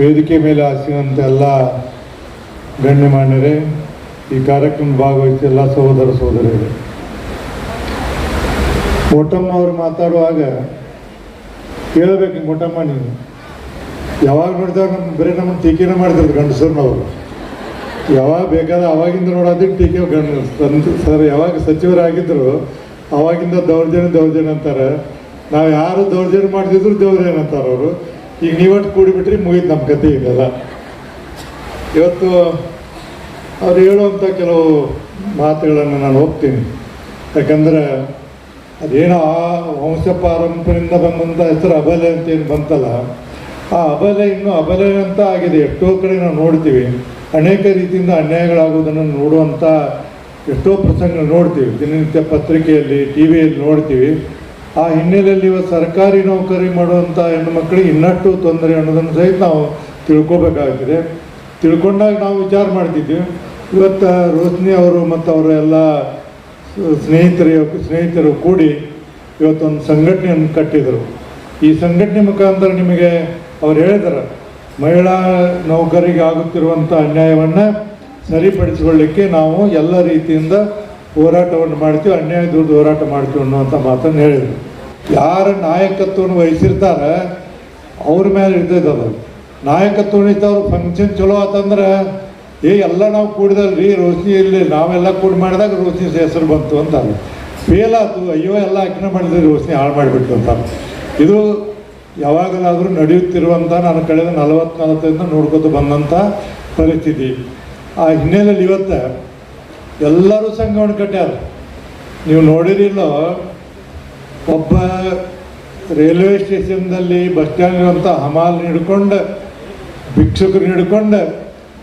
ವೇದಿಕೆ ಮೇಲೆ ಹಾಸಿದಂಥ ಎಲ್ಲ ಗಣ್ಯಮಾನ್ಯರೇ ಈ ಕಾರ್ಯಕ್ರಮ ಭಾಗವಹಿಸಿ ಎಲ್ಲ ಸಹೋದರ ಸಹೋದರಿಯರೇ. ಮೋಟಮ್ಮ ಅವರು ಮಾತಾಡುವಾಗ ಕೇಳಬೇಕು ಕೊಟ್ಟಮ್ಮ ನೀನು. ಯಾವಾಗ ನೋಡಿದಾಗ ನಮ್ಮ ಬರೀ ನಮ್ಮನ್ನು ಟೀಕೆನ ಮಾಡ್ತಿದ್ರು ಗಂಡಸರ್ನವರು ಯಾವಾಗ ಬೇಕಾದ ಅವಾಗಿಂದ ನೋಡೋದು ಟೀಕೆ ಗಂಡ ಸರ್ ಯಾವಾಗ ಸಚಿವರಾಗಿದ್ದರು ಅವಾಗಿಂದ ದೌರ್ಜನ್ಯ ದೌರ್ಜನ್ಯ ಅಂತಾರೆ. ನಾವು ಯಾರು ದೌರ್ಜನ್ಯ ಮಾಡ್ತಿದ್ರು ದೌರ್ಜನ್ಯ ಅಂತಾರೆ ಅವರು. ಈಗ ನೀವಟ್ಟು ಕೂಡಿಬಿಟ್ರಿ ಮುಗಿದು ನಮ್ಮ ಕತೆ ಇದೆಲ್ಲ. ಇವತ್ತು ಅವ್ರು ಹೇಳುವಂಥ ಕೆಲವು ಮಾತುಗಳನ್ನು ನಾನು ಹೋಗ್ತೀನಿ. ಯಾಕಂದರೆ ಅದೇನೋ ಆ ವಂಶ ಪಾರಂಪರ್ಯದಿಂದ ಬಂದಂಥ ಹೆಸರು ಅಬಲೆ ಅಂತ ಏನು ಬಂತಲ್ಲ, ಆ ಅಬಲೆ ಇನ್ನೂ ಅಬಲೆ ಅಂತ ಆಗಿದೆ. ಎಷ್ಟೋ ಕಡೆ ನಾವು ನೋಡ್ತೀವಿ. ಅನೇಕ ರೀತಿಯಿಂದ ಅನ್ಯಾಯಗಳಾಗುವುದನ್ನು ನೋಡುವಂಥ ಎಷ್ಟೋ ಪ್ರಸಂಗ ನೋಡ್ತೀವಿ. ದಿನನಿತ್ಯ ಪತ್ರಿಕೆಯಲ್ಲಿ ಟಿ ವಿಯಲ್ಲಿ ನೋಡ್ತೀವಿ. ಆ ಹಿನ್ನೆಲೆಯಲ್ಲಿ ಇವತ್ತು ಸರ್ಕಾರಿ ನೌಕರಿ ಮಾಡುವಂಥ ಹೆಣ್ಣು ಮಕ್ಕಳಿಗೆ ಇನ್ನಷ್ಟು ತೊಂದರೆ ಅನ್ನೋದನ್ನು ಸಹಿತ ನಾವು ತಿಳ್ಕೊಬೇಕಾಗಿದೆ. ತಿಳ್ಕೊಂಡಾಗ ನಾವು ವಿಚಾರ ಮಾಡ್ತಿದ್ವಿ. ಇವತ್ತು ರೋಶ್ನಿ ಅವರು ಮತ್ತು ಅವರ ಎಲ್ಲ ಸ್ನೇಹಿತರು ಸ್ನೇಹಿತರು ಕೂಡಿ ಇವತ್ತೊಂದು ಸಂಘಟನೆಯನ್ನು ಕಟ್ಟಿದರು. ಈ ಸಂಘಟನೆ ಮುಖಾಂತರ ನಿಮಗೆ ಅವ್ರು ಹೇಳಿದಾರೆ, ಮಹಿಳಾ ನೌಕರಿಗೆ ಆಗುತ್ತಿರುವಂಥ ಅನ್ಯಾಯವನ್ನು ಸರಿಪಡಿಸಿಕೊಳ್ಳಿಕ್ಕೆ ನಾವು ಎಲ್ಲ ರೀತಿಯಿಂದ ಹೋರಾಟವನ್ನು ಮಾಡ್ತೀವಿ ಅನ್ಯಾಯ ಹೋರಾಟ ಮಾಡ್ತೀವಿ ಅನ್ನುವಂಥ ಮಾತನ್ನು ಹೇಳಿದರು. ಯಾರ ನಾಯಕತ್ವನ ವಹಿಸಿರ್ತಾರೆ ಅವ್ರ ಮೇಲೆ ಅದು ನಾಯಕತ್ವ ವಹಿಸ್ತವ್ರು ಫಂಕ್ಷನ್ ಚಲೋ ಆತಂದ್ರೆ, ಏ, ಎಲ್ಲ ನಾವು ಕೂಡಿದಲ್ರಿ ರೋಶನಿ ಇಲ್ಲಿ ನಾವೆಲ್ಲ ಕೂಡಿ ಮಾಡಿದಾಗ ರೋಶನಿ ಹೆಸರು ಬಂತು ಅಂತಾರೆ. ಫೇಲ್ ಆಯ್ತು ಅಯ್ಯೋ, ಎಲ್ಲ ಅಕ್ಕಿನ ಮಾಡಿದ್ರೆ ರೋಶನಿ ಹಾಳು ಮಾಡಿಬಿಟ್ಟು ಅಂತಾರೆ. ಇದು ಯಾವಾಗಲಾದರೂ ನಡೆಯುತ್ತಿರುವಂಥ ನಾನು ಕಳೆದ ನಲವತ್ತು ನಲವತ್ತೈದರಿಂದ ನೋಡ್ಕೊತ ಬಂದಂಥ ಪರಿಸ್ಥಿತಿ. ಆ ಹಿನ್ನೆಲೆಯಲ್ಲಿ ಇವತ್ತು ಎಲ್ಲರೂ ಸಂಘವನ್ನು ಕಟ್ಟ್ಯಾರ ನೀವು ನೋಡಿರಿಲ್ಲೋ ಒಬ್ಬ ರೈಲ್ವೆ ಸ್ಟೇಷನ್ನಲ್ಲಿ ಬಸ್ ಸ್ಟ್ಯಾಂಡ್ ಇರುವಂಥ ಹಮಾಲ್ ಹಿಡ್ಕೊಂಡು, ಭಿಕ್ಷುಕರು ಹಿಡ್ಕೊಂಡು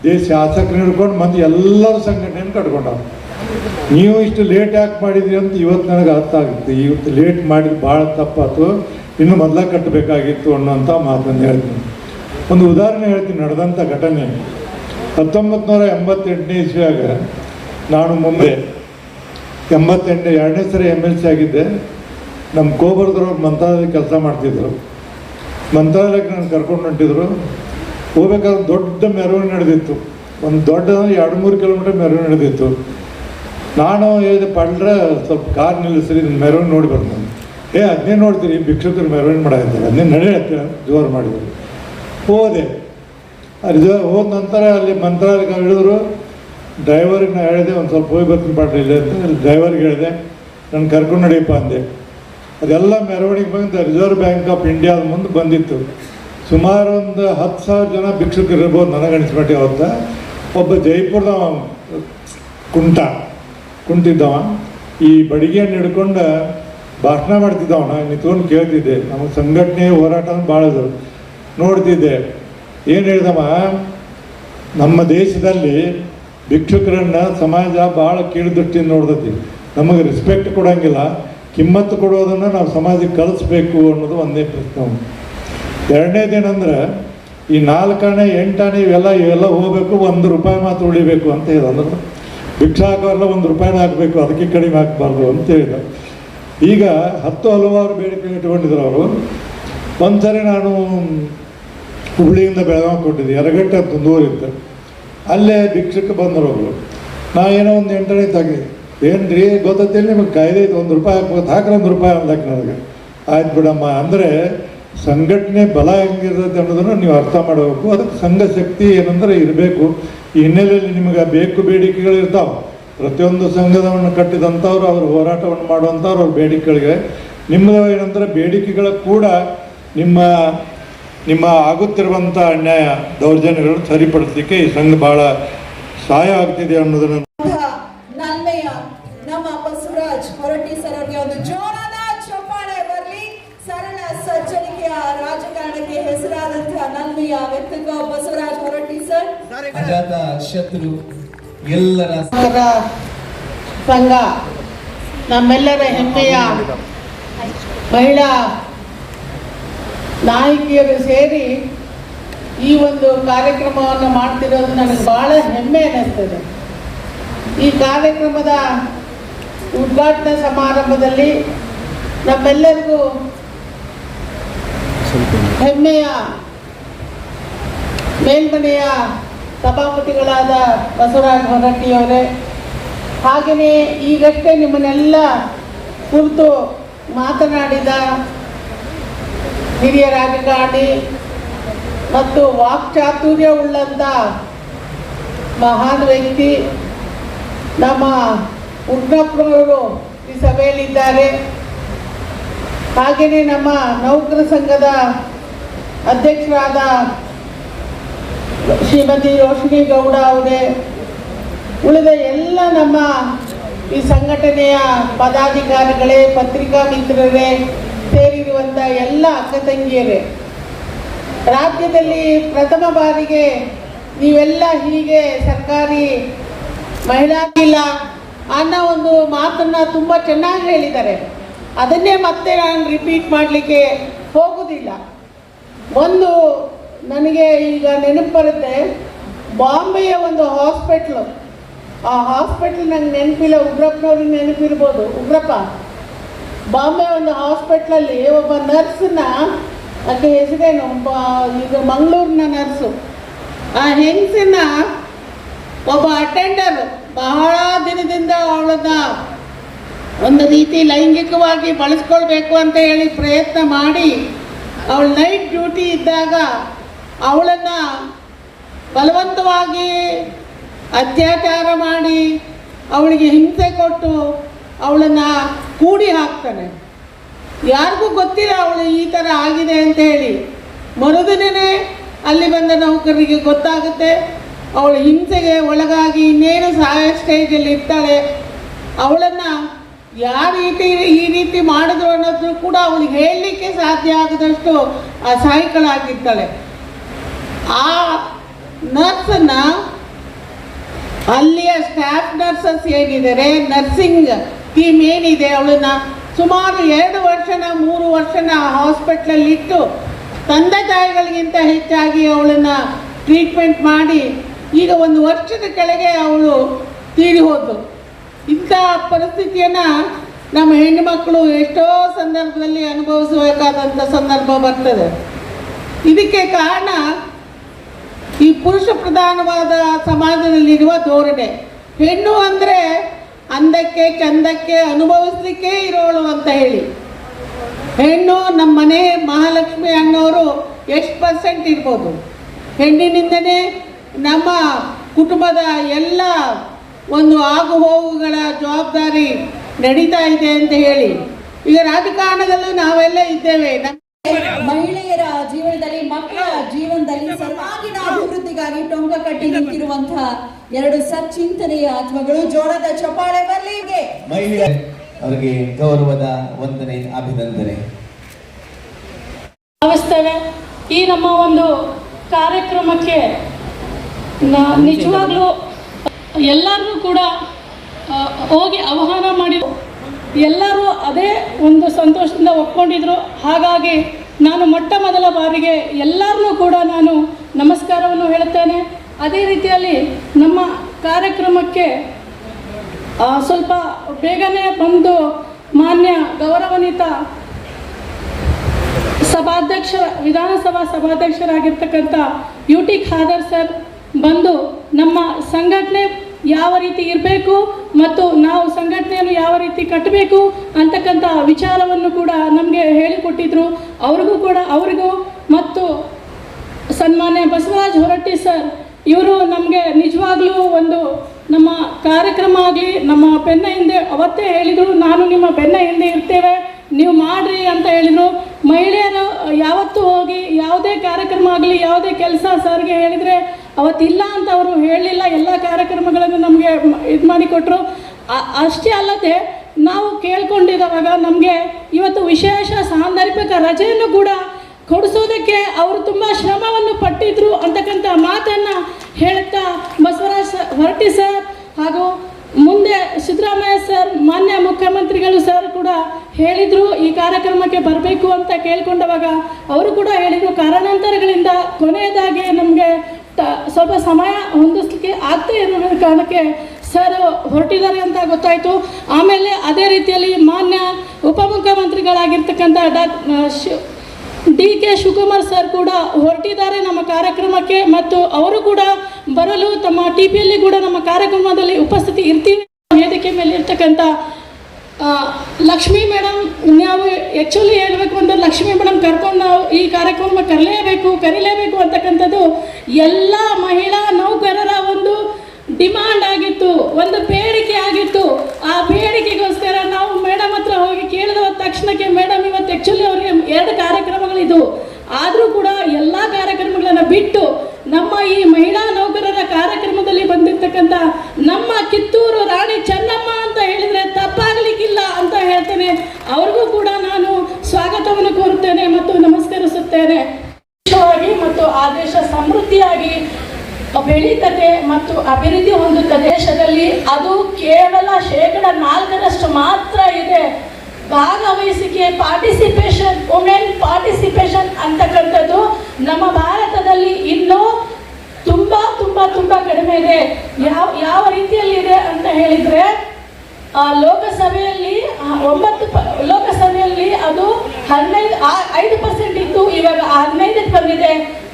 ದೇಶ ಶಾಸಕರು ಹಿಡ್ಕೊಂಡು ಮಂದಿ ಎಲ್ಲರೂ ಸಂಘಟನೆಯನ್ನು ಕಟ್ಕೊಂಡವ್ರು. ನೀವು ಇಷ್ಟು ಲೇಟ್ ಯಾಕೆ ಮಾಡಿದ್ರಿ ಅಂತ ಇವತ್ತು ನನಗೆ ಅರ್ಥ ಆಗುತ್ತೆ ಇವತ್ತು ಲೇಟ್ ಮಾಡಿದ್ರು ಭಾಳ ತಪ್ಪಾತು ಇನ್ನು ಮೊದಲ ಕಟ್ಟಬೇಕಾಗಿತ್ತು ಅನ್ನೋಂಥ ಮಾತನ್ನು ಹೇಳ್ತೀನಿ. ಒಂದು ಉದಾಹರಣೆ ಹೇಳ್ತೀನಿ. ನಡೆದಂಥ ಘಟನೆ. ಹತ್ತೊಂಬತ್ತು ನೂರ ಎಂಬತ್ತೆಂಟನೇ ಇಸ್ವಿಯಾಗ ನಾನು ಮುಂಬೈ ಎಂಬತ್ತೆಂಟು, ಎರಡನೇ ಸರಿ ಎಂ ಎಲ್ ಸಿ ಆಗಿದ್ದೆ. ನಮ್ಮ ಕೋಬರದವ್ರು ಮಂತ್ರಾಲಯ ಕೆಲಸ ಮಾಡ್ತಿದ್ರು. ಮಂತ್ರಾಲಯಕ್ಕೆ ನಾನು ಕರ್ಕೊಂಡು ಹೊಂಟಿದ್ರು. ಹೋಗ್ಬೇಕಾದ್ರೆ ದೊಡ್ಡ ಮೆರವಣಿಗೆ ನಡೆದಿತ್ತು. ಒಂದು ದೊಡ್ಡ ಎರಡು ಮೂರು ಕಿಲೋಮೀಟರ್ ಮೆರವಣಿಗೆ ನಡೆದಿತ್ತು. ನಾನು ಹೇಳಿದೆ, ಪಡ್ರೆ, ಸ್ವಲ್ಪ ಕಾರ್ ನಿಲ್ಲಿಸ್ರಿ ಮೆರವಣಿಗೆ ನೋಡಿ ಬರ್ತಾನೆ ಏ, ಅದನ್ನೇ ನೋಡ್ತೀನಿ ಭಿಕ್ಷುಕರು ಮೆರವಣಿಗೆ ಮಾಡಿದ್ದಾರೆ ಅದನ್ನೇ ನಡೆಯುತ್ತೆ? ಜೋರು ಮಾಡಿದ್ರು. ಹೋದೆ. ಅಲ್ಲಿ ಹೋದ ನಂತರ ಅಲ್ಲಿ ಮಂತ್ರಾಲಯಕ್ಕೆ ಹೇಳಿದ್ರು, ಡ್ರೈವರ್ಗೆ ನಾನು ಹೇಳಿದೆ, ಒಂದು ಸ್ವಲ್ಪ ಹೋಗಿ ಬರ್ತೀನಿ, ಪಾಡ್ರಿ, ಇಲ್ಲಿ ಅಂತ. ಡ್ರೈವರ್ಗೆ ಹೇಳಿದೆ, ನಾನು ಕರ್ಕೊಂಡು ನಡೆಯಪ್ಪ ಅಂದೆ. ಅದೆಲ್ಲ ಮೆರವಣಿಗೆ ಬಂದು ರಿಸರ್ವ್ ಬ್ಯಾಂಕ್ ಆಫ್ ಇಂಡಿಯಾದ ಮುಂದೆ ಬಂದಿತ್ತು. ಸುಮಾರು ಒಂದು ಹತ್ತು ಸಾವಿರ ಜನ ಭಿಕ್ಷುಕರು ಇರ್ಬೋದು ನನಗೆ ಅನಿಸ್ಬಿಟ್ಟು ಅವತ್ತ ಒಬ್ಬ ಜೈಪುರದ ಕುಂಟ ಕುಂಟಿದ್ದವ ಈ ಬಡಿಗೆಯನ್ನು ಹಿಡ್ಕೊಂಡು ಭಾಷಣ ಮಾಡ್ತಿದ್ದವ ನಾನು ನಿಂತ್ಕೊಂಡು ಕೇಳ್ತಿದ್ದೆ ನಮ್ಮ ಸಂಘಟನೆ ಹೋರಾಟ ಭಾಳ ಇದ್ರು ನೋಡ್ತಿದ್ದೆ, ಏನು ಹೇಳ್ದವ ನಮ್ಮ ದೇಶದಲ್ಲಿ ಭಿಕ್ಷುಕರನ್ನ ಸಮಾಜ ಭಾಳ ಕೀಳು ದೃಷ್ಟಿಯಿಂದ ನೋಡ್ತೈತಿ. ನಮಗೆ ರೆಸ್ಪೆಕ್ಟ್ ಕೊಡೋಂಗಿಲ್ಲ. ಕಿಮ್ಮತ್ತು ಕೊಡೋದನ್ನು ನಾವು ಸಮಾಜಕ್ಕೆ ಕಲಿಸ್ಬೇಕು ಅನ್ನೋದು ಒಂದೇ ಪ್ರಶ್ನೆ ಎರಡನೇದೇನೆಂದ್ರೆ, ಈ ನಾಲ್ಕಾಣೆ, ಎಂಟಾಣೆ ಇವೆಲ್ಲ ಇವೆಲ್ಲ ಹೋಗಬೇಕು, ಒಂದು ರೂಪಾಯಿ ಮಾತ್ರ ಉಳಿಬೇಕು ಅಂತ ಹೇಳಿದ್ರು. ಭಿಕ್ಷಾ ಹಾಕೋರೆಲ್ಲ ಒಂದು ರೂಪಾಯಿನ ಹಾಕಬೇಕು, ಅದಕ್ಕೆ ಕಡಿಮೆ ಹಾಕಬಾರ್ದು ಅಂತ ಹೇಳಿದ್ರು. ಈಗ ಹತ್ತು ಹಲವಾರು ಬೇಡಿಕೆ ಇಟ್ಕೊಂಡಿದ್ರು ಅವರು. ಒಂದ್ಸರಿ ನಾನು ಹುಬ್ಳಿಯಿಂದ ಬೆಳಗಾವಿ ಕೊಟ್ಟಿದ್ದೆ ಎರಗಟ್ಟೆ ಅಂತ ಒಂದು ಊರಿತ್ತು ಅಲ್ಲೇ ಭಿಕ್ಷಕ್ಕೆ ಬಂದರು ಅವರು. ನಾ ಏನೋ ಒಂದು ಎಂಟನೇ ತೆಗೆದು ಏನು ರೀ ನಿಮಗೆ ಕಾಯ್ದೆ ಐತೆ, ಒಂದು ರೂಪಾಯಿ ಹಾಕ್ಬೋದು ಹಾಕ್ರೆ ಒಂದು ರೂಪಾಯಿ ಅನ್ಲಕ್ಕೆ ನನಗೆ. ಆಯ್ತು ಬಿಡಮ್ಮ. ಅಂದರೆ ಸಂಘಟನೆ ಬಲ ಹೆಂಗಿರ್ತೈತೆ ಅನ್ನೋದನ್ನು ನೀವು ಅರ್ಥ ಮಾಡಬೇಕು. ಅದಕ್ಕೆ ಸಂಘ ಶಕ್ತಿ ಏನಂದ್ರೆ ಇರಬೇಕು. ಈ ಹಿನ್ನೆಲೆಯಲ್ಲಿ ನಿಮಗೆ ಬೇಕು ಬೇಡಿಕೆಗಳು ಇರ್ತಾವೆ. ಪ್ರತಿಯೊಂದು ಸಂಘದವನ್ನು ಕಟ್ಟಿದಂಥವ್ರು, ಅವ್ರ ಹೋರಾಟವನ್ನು ಮಾಡುವಂಥವ್ರು ಅವ್ರ ಬೇಡಿಕೆಗಳಿಗೆ. ನಿಮ್ಮದು ಏನಂದ್ರೆ ಬೇಡಿಕೆಗಳ ಕೂಡ ನಿಮ್ಮ ನಿಮ್ಮ ಆಗುತ್ತಿರುವಂಥ ಅನ್ಯಾಯ ದೌರ್ಜನ್ಯಗಳನ್ನು ಸರಿಪಡಿಸಲಿಕ್ಕೆ ಈ ಸಂಘ ಭಾಳ ಸಹಾಯ ಆಗ್ತಿದೆ ಅನ್ನೋದನ್ನು ಹೆಸರಾದಂತಹ ನನ್ಮೆಯ ವ್ಯಕ್ತಿತ್ವ ಬಸವರಾಜ್ ಹೊರಟ್ಟಿ ಸರ್. ಅಜಾತ ಶತ್ರು ಎಲ್ಲರ ಸಂಘ ನಮ್ಮೆಲ್ಲರ ಹೆಮ್ಮೆಯ ಮಹಿಳಾ ನಾಯಕಿಯರು ಸೇರಿ ಈ ಒಂದು ಕಾರ್ಯಕ್ರಮವನ್ನು ಮಾಡ್ತಿರೋದು ನನಗೆ ಬಹಳ ಹೆಮ್ಮೆ ಅನ್ನಿಸ್ತದೆ. ಈ ಕಾರ್ಯಕ್ರಮದ ಉದ್ಘಾಟನಾ ಸಮಾರಂಭದಲ್ಲಿ ನಮ್ಮೆಲ್ಲರಿಗೂ ಹೆಮ್ಮೆಯ ಮೇಲ್ಮನೆಯ ಸಭಾಪತಿಗಳಾದ ಬಸವರಾಜ ಹೊರಟ್ಟಿಯವರೇ, ಹಾಗೆಯೇ ಈಗಷ್ಟೇ ನಿಮ್ಮನ್ನೆಲ್ಲ ಕುರಿತು ಮಾತನಾಡಿದ ಹಿರಿಯ ರಾಜಕಾರಣಿ ಮತ್ತು ವಾಕ್ಚಾತುರ್ಯ ಉಳ್ಳಂಥ ಮಹಾನ್ ವ್ಯಕ್ತಿ ನಮ್ಮ ಉಗ್ರಪ್ಪನವರು ಈ ಸಭೆಯಲ್ಲಿದ್ದಾರೆ. ಹಾಗೆಯೇ ನಮ್ಮ ನೌಕರ ಸಂಘದ ಅಧ್ಯಕ್ಷರಾದ ಶ್ರೀಮತಿ ರೋಷಿನಿ ಗೌಡ ಅವರೇ, ಉಳಿದ ಎಲ್ಲ ನಮ್ಮ ಈ ಸಂಘಟನೆಯ ಪದಾಧಿಕಾರಿಗಳೇ, ಪತ್ರಿಕಾ ಮಿತ್ರರೇ ಸೇರಿರುವಂಥ ಎಲ್ಲ ಅಕ್ಕ ತಂಗಿಯರೇ, ರಾಜ್ಯದಲ್ಲಿ ಪ್ರಥಮ ಬಾರಿಗೆ ನೀವೆಲ್ಲ ಹೀಗೆ ಸರ್ಕಾರಿ ಮಹಿಳಾ ಇಲ್ಲ ಅನ್ನೋ ಒಂದು ಮಾತನ್ನು ತುಂಬ ಚೆನ್ನಾಗಿ ಹೇಳಿದ್ದಾರೆ. ಅದನ್ನೇ ಮತ್ತೆ ನಾನು ರಿಪೀಟ್ ಮಾಡಲಿಕ್ಕೆ ಹೋಗುವುದಿಲ್ಲ ಒಂದು ನನಗೆ ಈಗ ನೆನಪು ಬರುತ್ತೆ, ಬಾಂಬೆಯ ಒಂದು ಹಾಸ್ಪಿಟ್ಲು. ಆ ಹಾಸ್ಪಿಟ್ಲ್ ನಂಗೆ ನೆನಪಿಲ್ಲ, ಉಗ್ರಪ್ಪನವ್ರಿಗೆ ನೆನಪಿರ್ಬೋದು. ಉಗ್ರಪ್ಪ, ಬಾಂಬೆ ಒಂದು ಹಾಸ್ಪಿಟ್ಲಲ್ಲಿ ಒಬ್ಬ ನರ್ಸನ್ನ ಅಲ್ಲಿ ಹೆಸರೇನು, ಒಬ್ಬ ಇದು ಮಂಗಳೂರಿನ ನರ್ಸು. ಆ ಹೆಂಗಸನ್ನ ಒಬ್ಬ ಅಟೆಂಡರ್ ಬಹಳ ದಿನದಿಂದ ಅವಳನ್ನ ಒಂದು ರೀತಿ ಲೈಂಗಿಕವಾಗಿ ಬಳಸ್ಕೊಳ್ಬೇಕು ಅಂತ ಹೇಳಿ ಪ್ರಯತ್ನ ಮಾಡಿ, ಅವಳು ನೈಟ್ ಡ್ಯೂಟಿ ಇದ್ದಾಗ ಅವಳನ್ನು ಬಲವಂತವಾಗಿ ಅತ್ಯಾಚಾರ ಮಾಡಿ ಅವಳಿಗೆ ಹಿಂಸೆ ಕೊಟ್ಟು ಅವಳನ್ನು ಕೂಡಿ ಹಾಕ್ತಾನೆ. ಯಾರಿಗೂ ಗೊತ್ತಿಲ್ಲ ಅವಳು ಈ ಥರ ಆಗಿದೆ ಅಂತ ಹೇಳಿ. ಮರುದಿನೇ ಅಲ್ಲಿ ಬಂದ ನೌಕರರಿಗೆ ಗೊತ್ತಾಗುತ್ತೆ, ಅವಳು ಹಿಂಸೆಗೆ ಒಳಗಾಗಿ ಇನ್ನೇನು ಸಹಾಯ ಸ್ಟೇಜಲ್ಲಿ ಇರ್ತಾಳೆ, ಅವಳನ್ನು ಯಾವ ರೀತಿ ಈ ರೀತಿ ಮಾಡಿದ್ರು ಅನ್ನೋದು ಕೂಡ ಅವಳಿಗೆ ಹೇಳಲಿಕ್ಕೆ ಸಾಧ್ಯ ಆಗದಷ್ಟು ಅಸಹಾಯಕಳಾಗಿರ್ತಾಳೆ. ಆ ನರ್ಸನ್ನ ಅಲ್ಲಿಯ ಸ್ಟಾಫ್ ನರ್ಸಸ್ ಏನಿದ್ದಾರೆ ನರ್ಸಿಂಗ್ ಟೀಮ್ ಏನಿದೆ, ಅವಳನ್ನ ಸುಮಾರು ಎರಡು ವರ್ಷನ, ಮೂರು ವರ್ಷನ ಹಾಸ್ಪಿಟ್ಲಲ್ಲಿ ಇಟ್ಟು ತಂದೆ ತಾಯಿಗಳಿಗಿಂತ ಹೆಚ್ಚಾಗಿ ಅವಳನ್ನು ಟ್ರೀಟ್ಮೆಂಟ್ ಮಾಡಿ ಈಗ ಒಂದು ವರ್ಷದ ಕೆಳಗೆ ಅವಳು ತೀರಿ ಹೋದ್ಲು. ಇಂಥ ಪರಿಸ್ಥಿತಿಯನ್ನು ನಮ್ಮ ಹೆಣ್ಣುಮಕ್ಕಳು ಎಷ್ಟೋ ಸಂದರ್ಭದಲ್ಲಿ ಅನುಭವಿಸಬೇಕಾದಂಥ ಸಂದರ್ಭ ಬರ್ತದೆ. ಇದಕ್ಕೆ ಕಾರಣ ಈ ಪುರುಷ ಪ್ರಧಾನವಾದ ಸಮಾಜದಲ್ಲಿರುವ ಧೋರಣೆ. ಹೆಣ್ಣು ಅಂದರೆ ಅಂದಕ್ಕೆ, ಚಂದಕ್ಕೆ ಅನುಭವಿಸ್ಲಿಕ್ಕೆ ಇರೋಳು ಅಂತ ಹೇಳಿ. ಹೆಣ್ಣು ನಮ್ಮ ಮನೆ ಮಹಾಲಕ್ಷ್ಮಿ ಅನ್ನೋರು ಎಷ್ಟು ಪರ್ಸೆಂಟ್ ಇರ್ಬೋದು? ಹೆಣ್ಣಿನಿಂದನೇ ನಮ್ಮ ಕುಟುಂಬದ ಎಲ್ಲ ಒಂದು ಆಗು ಹೋಗುಗಳ ಜವಾಬ್ದಾರಿ ನಡೀತಾ ಇದೆ ಅಂತ ಹೇಳಿ. ಈಗ ರಾಜಕಾರಣದಲ್ಲೂ ನಾವೆಲ್ಲ ಇದ್ದೇವೆ. ನಮ್ಮ ಮಹಿಳೆಯರ ಜೀವನದಲ್ಲಿ ಮಕ್ಕಳ ಜೀವನದಲ್ಲಿ ಸರ್ವಾಂಗೀಣ ಅಭಿವೃದ್ಧಿಗಾಗಿ ಟೊಂಕ ಕಟ್ಟಿ ನಿಂತಿರುವಂತಹ ಎರಡು ಸಚ್ಚಿಂತನೆಯ ಆತ್ಮಗಳು ಜೋಳದ ಚಪಾಳೆ ಬರಲಿ ಮಹಿಳೆ ಅವರಿಗೆ ಗೌರವದ ವಂದನೆ ಅಭಿನಂದನೆ. ಭಾವಿಸ್ತೇವೆ ಈ ನಮ್ಮ ಒಂದು ಕಾರ್ಯಕ್ರಮಕ್ಕೆ ನ- ನಿಜವಾಗ್ಲೂ ಎಲ್ಲರೂ ಕೂಡ ಹೋಗಿ ಆಹ್ವಾನ ಮಾಡಿ. ಎಲ್ಲರೂ ಅದೇ ಒಂದು ಸಂತೋಷದಿಂದ ಒಪ್ಕೊಂಡಿದ್ರು. ಹಾಗಾಗಿ ನಾನು ಮೊಟ್ಟ ಮೊದಲ ಬಾರಿಗೆ ಎಲ್ಲರನ್ನೂ ಕೂಡ ನಾನು ನಮಸ್ಕಾರವನ್ನು ಹೇಳುತ್ತೇನೆ. ಅದೇ ರೀತಿಯಲ್ಲಿ ನಮ್ಮ ಕಾರ್ಯಕ್ರಮಕ್ಕೆ ಸ್ವಲ್ಪ ಬೇಗನೆ ಬಂದು ಮಾನ್ಯ ಗೌರವಾನ್ವಿತ ಸಭಾಧ್ಯಕ್ಷ, ವಿಧಾನಸಭಾ ಸಭಾಧ್ಯಕ್ಷರಾಗಿರ್ತಕ್ಕಂಥ ಯು ಟಿ ಖಾದರ್ ಸರ್ ಬಂದು ನಮ್ಮ ಸಂಘಟನೆ ಯಾವ ರೀತಿ ಇರಬೇಕು ಮತ್ತು ನಾವು ಸಂಘಟನೆಯನ್ನು ಯಾವ ರೀತಿ ಕಟ್ಟಬೇಕು ಅಂತಕ್ಕಂಥ ವಿಚಾರವನ್ನು ಕೂಡ ನಮಗೆ ಹೇಳಿಕೊಟ್ಟಿದ್ರು. ಅವ್ರಿಗೂ ಕೂಡ ಅವರಿಗೂ ಮತ್ತು ಸನ್ಮಾನ್ಯ ಬಸವರಾಜ್ ಹೊರಟ್ಟಿ ಸರ್, ಇವರು ನಮಗೆ ನಿಜವಾಗ್ಲೂ ಒಂದು ನಮ್ಮ ಕಾರ್ಯಕ್ರಮ ಆಗಲಿ, ನಮ್ಮ ಬೆನ್ನ ಹಿಂದೆ ಅವತ್ತೇ ಹೇಳಿದರು, ನಾನು ನಿಮ್ಮ ಬೆನ್ನ ಹಿಂದೆ ಇರ್ತೇವೆ, ನೀವು ಮಾಡ್ರಿ ಅಂತ ಹೇಳಿದರು. ಮಹಿಳೆಯರು ಯಾವತ್ತೂ ಹೋಗಿ ಯಾವುದೇ ಕಾರ್ಯಕ್ರಮ ಆಗಲಿ, ಯಾವುದೇ ಕೆಲಸ ಸರ್ಗೆ ಹೇಳಿದರೆ ಅವತ್ತಿಲ್ಲ ಅಂತ ಅವರು ಹೇಳಲಿಲ್ಲ ಎಲ್ಲ ಕಾರ್ಯಕ್ರಮಗಳನ್ನು ನಮಗೆ ಇದು ಮಾಡಿಕೊಟ್ರು ಅಷ್ಟೇ ಅಲ್ಲದೆ ನಾವು ಕೇಳ್ಕೊಂಡಿರುವಾಗ ನಮಗೆ ಇವತ್ತು ವಿಶೇಷ ಸಾಂದರ್ಭಿಕ ರಜೆಯನ್ನು ಕೂಡ ಕೊಡಿಸೋದಕ್ಕೆ ಅವರು ತುಂಬ ಶ್ರಮವನ್ನು ಪಟ್ಟಿದ್ರು ಅಂತಕ್ಕಂಥ ಮಾತನ್ನು ಹೇಳ್ತಾ ಬಸವರಾಜ್ ಹೊರಟಿ ಸರ್ ಹಾಗೂ ಮುಂದೆ ಸಿದ್ದರಾಮಯ್ಯ ಸರ್, ಮಾನ್ಯ ಮುಖ್ಯಮಂತ್ರಿಗಳು ಸರ್ ಕೂಡ ಹೇಳಿದರು ಈ ಕಾರ್ಯಕ್ರಮಕ್ಕೆ ಬರಬೇಕು ಅಂತ ಕೇಳ್ಕೊಂಡವಾಗ ಅವರು ಕೂಡ ಹೇಳಿದರು. ಕಾರಣಾಂತರಗಳಿಂದ ಕೊನೆಯದಾಗಿ ನಮಗೆ ತ, ಸ್ವಲ್ಪ ಸಮಯ ಹೊಂದಿಸ್ಲಿಕ್ಕೆ ಆಗ್ತಾ ಇರೋ ಕಾರಣಕ್ಕೆ ಸರ್ ಹೊರಟಿದ್ದಾರೆ ಅಂತ ಗೊತ್ತಾಯಿತು. ಆಮೇಲೆ ಅದೇ ರೀತಿಯಲ್ಲಿ ಮಾನ್ಯ ಉಪಮುಖ್ಯಮಂತ್ರಿಗಳಾಗಿರ್ತಕ್ಕಂಥ dock Shiv D K Shivakumar sir ಕೂಡ ಹೊರಟಿದ್ದಾರೆ ನಮ್ಮ ಕಾರ್ಯಕ್ರಮಕ್ಕೆ ಮತ್ತು ಅವರು ಕೂಡ ಬರಲು ತಮ್ಮ ಟಿ ಪಿಯಲ್ಲಿ ಕೂಡ ನಮ್ಮ ಕಾರ್ಯಕ್ರಮದಲ್ಲಿ ಉಪಸ್ಥಿತಿ ಇರ್ತೀವಿ. ವೇದಿಕೆ ಮೇಲೆ ಇರ್ತಕ್ಕಂಥ ಲಕ್ಷ್ಮೀ ಮೇಡಮ್ ನಾವು ಆ್ಯಕ್ಚುಲಿ ಹೇಳಬೇಕು ಅಂದರೆ ಲಕ್ಷ್ಮೀ ಮೇಡಮ್ ಕರ್ಕೊಂಡು ನಾವು ಈ ಕಾರ್ಯಕ್ರಮ ಕರಲೇಬೇಕು, ಕರೀಲೇಬೇಕು ಅಂತಕ್ಕಂಥದ್ದು ಎಲ್ಲ ಮಹಿಳಾ ನೌಕರರ ಒಂದು ಡಿಮಾಂಡ್ ಆಗಿತ್ತು, ಒಂದು ಬೇಡಿಕೆ ಆಗಿತ್ತು. ಆ ಬೇಡಿಕೆಗೋಸ್ಕರ ನಾವು ಮೇಡಮ್ ಹತ್ರ ಹೋಗಿ ಕೇಳಿದ ತಕ್ಷಣಕ್ಕೆ ಮೇಡಮ್ ಇವತ್ತು ಆ್ಯಕ್ಚುಲಿ ಅವರಿಗೆ ಎರಡು ಕಾರ್ಯಕ್ರಮಗಳಿದ್ದವು ಆದರೂ ಕೂಡ ಎಲ್ಲ ಕಾರ್ಯಕ್ರಮಗಳನ್ನು ಬಿಟ್ಟು ನಮ್ಮ ಈ ಮಹಿಳಾ ನೌಕರರ ಕಾರ್ಯಕ್ರಮದಲ್ಲಿ ಬಂದಿರತಕ್ಕಂಥ ನಮ್ಮ ಕಿತ್ತೂರು ರಾಣಿ ಚೆನ್ನಮ್ಮ ಅಂತ ಹೇಳಿದರೆ ತಪ್ಪಾಗಲಿಕ್ಕಿಲ್ಲ ಅಂತ ಹೇಳ್ತೇನೆ ಅವ್ರಿಗೂ ಕೂಡ ನಾನು ಸ್ವಾಗತವನ್ನು ಕೋರುತ್ತೇನೆ ಮತ್ತು ನಮಸ್ಕರಿಸುತ್ತೇನೆ ದೇಶವಾಗಿ ಮತ್ತು ಆ ದೇಶ ಸಮೃದ್ಧಿಯಾಗಿ ಬೆಳೀತದೆ ಮತ್ತು ಅಭಿವೃದ್ಧಿ ಹೊಂದುತ್ತದೆ ದೇಶದಲ್ಲಿ ಅದು ಕೇವಲ ಶೇಕಡ ನಾಲ್ಕರಷ್ಟು ಮಾತ್ರ ಇದೆ ಭಾಗವಹಿಸಿಕೆ ಪಾರ್ಟಿಸಿಪೇಷನ್ ವುಮೆನ್ ಪಾರ್ಟಿಸಿಪೇಷನ್ ಅಂತಕ್ಕಂಥದ್ದು ನಮ್ಮ ಭಾರತದಲ್ಲಿ ಇನ್ನೂ ತುಂಬ ತುಂಬ ತುಂಬ ಕಡಿಮೆ ಇದೆ ಯಾವ ಯಾವ ರೀತಿಯಲ್ಲಿದೆ ಅಂತ ಹೇಳಿದರೆ ಆ, ಲೋಕಸಭೆಯಲ್ಲಿ ಆ, ಒಂಬತ್ತು ಪ ಲೋಕಸಭೆಯಲ್ಲಿ ಅದು ಹದಿನೈದು ಐದು ಪರ್ಸೆಂಟ್ ಇತ್ತು, ಇವಾಗ ಹದಿನೈದಕ್ಕೆ ಬಂದಿದೆ.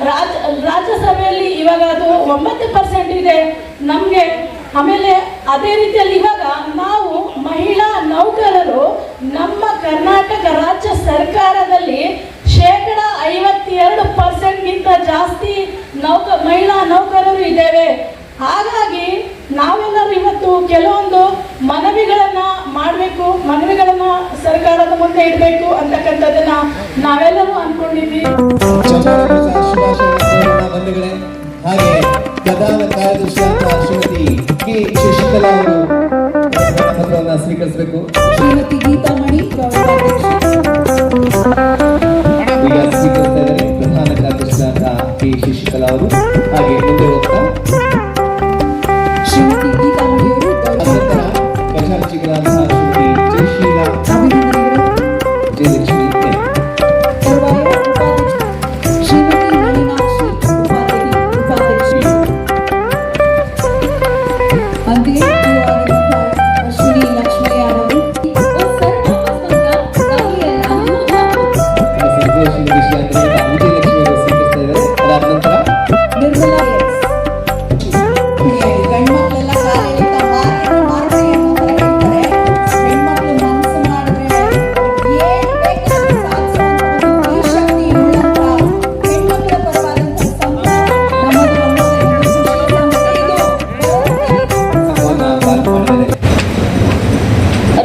ರಾಜ್, ರಾಜ್ಯಸಭೆಯಲ್ಲಿ ಇವಾಗ ಅದು ಒಂಬತ್ತು ಪರ್ಸೆಂಟ್ ಇದೆ. ನಮಗೆ ಆಮೇಲೆ ಅದೇ ರೀತಿಯಲ್ಲಿ ಇವಾಗ ನಾವು ಮಹಿಳಾ ನೌಕರರು ನಮ್ಮ ಕರ್ನಾಟಕ ರಾಜ್ಯ ಸರ್ಕಾರದಲ್ಲಿ ಶೇಕಡ ಐವತ್ತೆರಡು ಪರ್ಸೆಂಟ್ಗಿಂತ ಜಾಸ್ತಿ ನೌಕ, ಮಹಿಳಾ ನೌಕರರು ಇದ್ದೇವೆ. ಹಾಗಾಗಿ ನಾವೆಲ್ಲರೂ ಇವತ್ತು ಕೆಲವೊಂದು ಮನವಿಗಳನ್ನ ಮಾಡಬೇಕು ಮನವಿಗಳನ್ನ ಸರ್ಕಾರದ ಮುಂದೆ ಇಡಬೇಕು ಅಂತಕ್ಕಂಥದ್ದನ್ನ ನಾವೆಲ್ಲರೂ ಬಂಧುಗಳೇ ಹಾಗೆ ಪ್ರಧಾನ ಕಾರ್ಯದರ್ಶಿ ಶ್ರೀಮತಿ ಕೆ ಶಶಿಕಲಾ ಅವರು ಪತ್ರವನ್ನು ಸ್ವೀಕರಿಸಬೇಕು. ಶ್ರೀಮತಿ ಗೀತಾಮಣಿ ಗೌರವಾಧ್ಯಕ್ಷೆ ಈಗ ಸ್ವೀಕರಿಸ್ತಾ ಇದ್ದಾರೆ ಪ್ರಧಾನ ಕಾರ್ಯದರ್ಶಿ ಕೆ ಶಶಿಕಲಾ ಅವರು. ಹಾಗೆ ಮುಂದೆ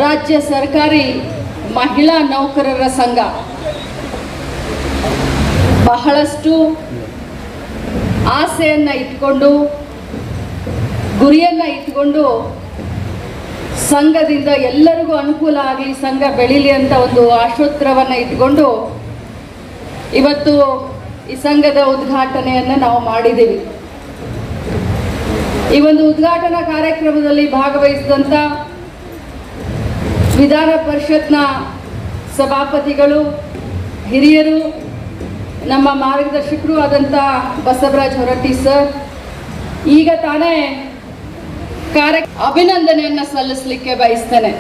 ರಾಜ್ಯ ಸರ್ಕಾರಿ ಮಹಿಳಾ ನೌಕರರ ಸಂಘ. ಬಹಳಷ್ಟು ಆಸೆಯನ್ನು ಇಟ್ಕೊಂಡು, ಗುರಿಯನ್ನು ಇಟ್ಕೊಂಡು ಸಂಘದಿಂದ ಎಲ್ಲರಿಗೂ ಅನುಕೂಲ ಆಗಲಿ ಸಂಘ ಬೆಳೀಲಿ ಅಂತ ಒಂದು ಆಶೋತ್ತರವನ್ನು ಇಟ್ಕೊಂಡು ಇವತ್ತು ಈ ಸಂಘದ ಉದ್ಘಾಟನೆಯನ್ನು ನಾವು ಮಾಡಿದ್ದೀವಿ. ಈ ಒಂದು ಉದ್ಘಾಟನಾ ಕಾರ್ಯಕ್ರಮದಲ್ಲಿ ಭಾಗವಹಿಸಿದಂಥ ವಿಧಾನ ಪರಿಷತ್ನ ಸಭಾಪತಿಗಳು, ಹಿರಿಯರು, ನಮ್ಮ ಮಾರ್ಗದರ್ಶಕರು ಆದಂಥ ಬಸವರಾಜ್ ಹೊರಟ್ಟಿ ಸರ್, ಈಗ ತಾನೇ ಕಾರ್ಯ ಅಭಿನಂದನೆಯನ್ನು ಸಲ್ಲಿಸಲಿಕ್ಕೆ ಬಯಸ್ತೇನೆ.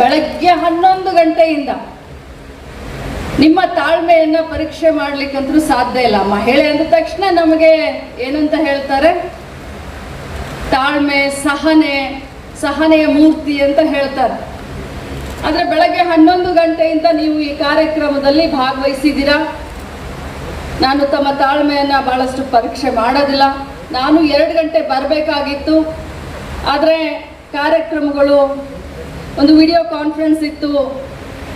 ಬೆಳಗ್ಗೆ ಹನ್ನೊಂದು ಗಂಟೆಯಿಂದ ನಿಮ್ಮ ತಾಳ್ಮೆಯನ್ನು ಪರೀಕ್ಷೆ ಮಾಡ್ಲಿಕ್ಕಂತೂ ಸಾಧ್ಯ ಇಲ್ಲ. ಮಹಿಳೆ ಅಂದ ತಕ್ಷಣ ನಮಗೆ ಏನಂತ ಹೇಳ್ತಾರೆ? ತಾಳ್ಮೆ, ಸಹನೆ, ಸಹನೆಯ ಮೂರ್ತಿ ಅಂತ ಹೇಳ್ತಾರೆ. ಆದರೆ ಬೆಳಗ್ಗೆ ಹನ್ನೊಂದು ಗಂಟೆಯಿಂದ ನೀವು ಈ ಕಾರ್ಯಕ್ರಮದಲ್ಲಿ ಭಾಗವಹಿಸಿದ್ದೀರಾ? ನಾನು ತಮ್ಮ ತಾಳ್ಮೆಯನ್ನು ಭಾಳಷ್ಟು ಪರೀಕ್ಷೆ ಮಾಡೋದಿಲ್ಲ. ನಾನು ಎರಡು ಗಂಟೆ ಬರಬೇಕಾಗಿತ್ತು. ಆದರೆ ಕಾರ್ಯಕ್ರಮಗಳು, ಒಂದು ವಿಡಿಯೋ ಕಾನ್ಫರೆನ್ಸ್ ಇತ್ತು.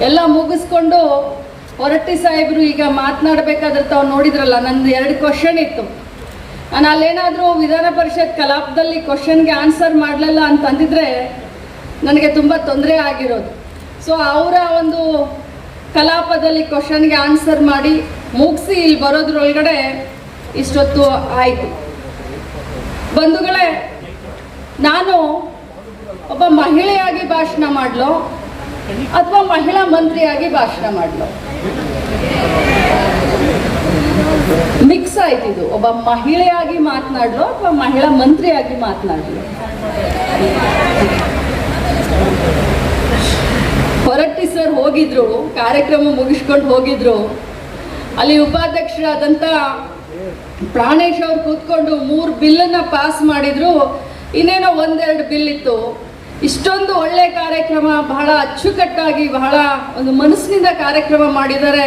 ಎಲ್ಲ ಮುಗಿಸ್ಕೊಂಡು ಹೊರಟ್ಟಿ ಸಾಹೇಬರು ಈಗ ಮಾತನಾಡಬೇಕಾದ್ರೆ ತಾವು ನೋಡಿದ್ರಲ್ಲ, ನಂದು ಎರಡು ಕ್ವಶನ್ ಇತ್ತು. ನಾನು ಅಲ್ಲೇನಾದರೂ ವಿಧಾನ ಪರಿಷತ್ ಕಲಾಪದಲ್ಲಿ ಕ್ವಶನ್ಗೆ ಆನ್ಸರ್ ಮಾಡಲಿಲ್ಲ ಅಂತಂದಿದ್ರೆ ನನಗೆ ತುಂಬ ತೊಂದರೆ ಆಗಿರೋದು. ಸೊ ಅವರ ಒಂದು ಕಲಾಪದಲ್ಲಿ ಕ್ವಶನ್ಗೆ ಆನ್ಸರ್ ಮಾಡಿ ಮುಗಿಸಿ ಇಲ್ಲಿ ಬರೋದ್ರೊಳಗಡೆ ಇಷ್ಟೊತ್ತು ಆಯಿತು. ಬಂಧುಗಳೇ, ನಾನು ಒಬ್ಬ ಮಹಿಳೆಯಾಗಿ ಭಾಷಣ ಮಾಡಲು ಅಥವಾ ಮಹಿಳಾ ಮಂತ್ರಿಯಾಗಿ ಭಾಷಣ ಮಾಡಲು? ಮಿಕ್ಸ್ ಆಯ್ತಿದ್ದು ಒಬ್ಬ ಮಹಿಳೆಯಾಗಿ ಮಾತನಾಡ್ಲೋ ಅಥವಾ ಮಹಿಳಾ ಮಂತ್ರಿಯಾಗಿ ಮಾತನಾಡ್ಲೋ? ಹೊರಟ್ಟಿ ಸರ್ ಹೋಗಿದ್ರು, ಕಾರ್ಯಕ್ರಮ ಮುಗಿಸ್ಕೊಂಡು ಹೋಗಿದ್ರು. ಅಲ್ಲಿ ಉಪಾಧ್ಯಕ್ಷರಾದಂಥ ಪ್ರಾಣೇಶ್ ಅವ್ರು ಕೂತ್ಕೊಂಡು ಮೂರು ಬಿಲ್ಲನ್ನು ಪಾಸ್ ಮಾಡಿದ್ರು. ಇನ್ನೇನೋ ಒಂದೆರಡು ಬಿಲ್ ಇತ್ತು. ಇಷ್ಟೊಂದು ಒಳ್ಳೆ ಕಾರ್ಯಕ್ರಮ, ಬಹಳ ಅಚ್ಚುಕಟ್ಟಾಗಿ, ಬಹಳ ಒಂದು ಮನಸ್ಸಿನಿಂದ ಕಾರ್ಯಕ್ರಮ ಮಾಡಿದ್ದಾರೆ.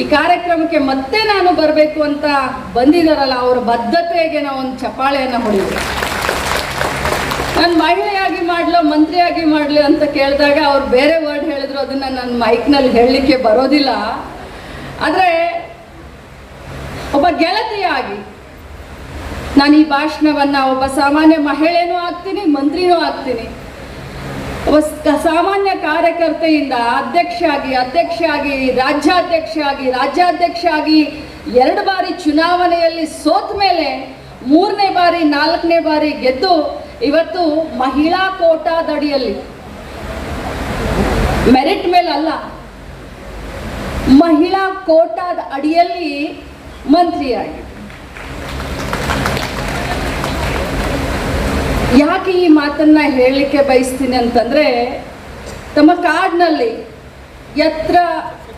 ಈ ಕಾರ್ಯಕ್ರಮಕ್ಕೆ ಮತ್ತೆ ನಾನು ಬರಬೇಕು ಅಂತ ಬಂದಿದ್ದಾರಲ್ಲ ಅವರ ಬದ್ಧತೆಗೆ ನಾವು ಒಂದು ಚಪಾಳೆಯನ್ನು ಹೊಡಿದ್ವಿ ನಾನು ಮಹಿಳೆಯಾಗಿ ಮಾಡ್ಲೋ, ಮಂತ್ರಿಯಾಗಿ ಮಾಡಲಿ ಅಂತ ಕೇಳಿದಾಗ ಅವ್ರು ಬೇರೆ ವರ್ಡ್ ಹೇಳಿದ್ರು, ಅದನ್ನ ನನ್ನ ಮೈಕ್ನಲ್ಲಿ ಹೇಳಲಿಕ್ಕೆ ಬರೋದಿಲ್ಲ. ಆದರೆ ಒಬ್ಬ ಗೆಳತಿಯಾಗಿ ನಾನು ಈ ಭಾಷಣವನ್ನ ಒಬ್ಬ ಸಾಮಾನ್ಯ ಮಹಿಳೆನೂ ಆಗ್ತೀನಿ, ಮಂತ್ರಿನೂ ಆಗ್ತೀನಿ. ಒಬ್ಬ ಸಾಮಾನ್ಯ ಕಾರ್ಯಕರ್ತೆಯಿಂದ ಅಧ್ಯಕ್ಷ ಆಗಿ ಅಧ್ಯಕ್ಷ ಆಗಿ ರಾಜ್ಯಾಧ್ಯಕ್ಷ ಆಗಿ ರಾಜ್ಯಾಧ್ಯಕ್ಷ ಆಗಿ ಎರಡು ಬಾರಿ ಚುನಾವಣೆಯಲ್ಲಿ ಸೋತ ಮೇಲೆ ಮೂರನೇ ಬಾರಿ, ನಾಲ್ಕನೇ ಬಾರಿ ಗೆದ್ದು ಇವತ್ತು ಮಹಿಳಾ ಕೋಟಾದಡಿಯಲ್ಲಿ. ಮೆರಿಟ್ ಮೇಲೆ ಅಲ್ಲ. ಮಹಿಳಾ ಕೋಟಾದ ಅಡಿಯಲ್ಲಿ ಮಂತ್ರಿಯಾಗಿ. ಯಾಕೆ ಈ ಮಾತನ್ನ ಹೇಳಲಿಕ್ಕೆ ಬಯಸ್ತೀನಿ ಅಂತಂದ್ರೆ, ತಮ್ಮ ಕಾರ್ಡ್ನಲ್ಲಿ ಯತ್ರ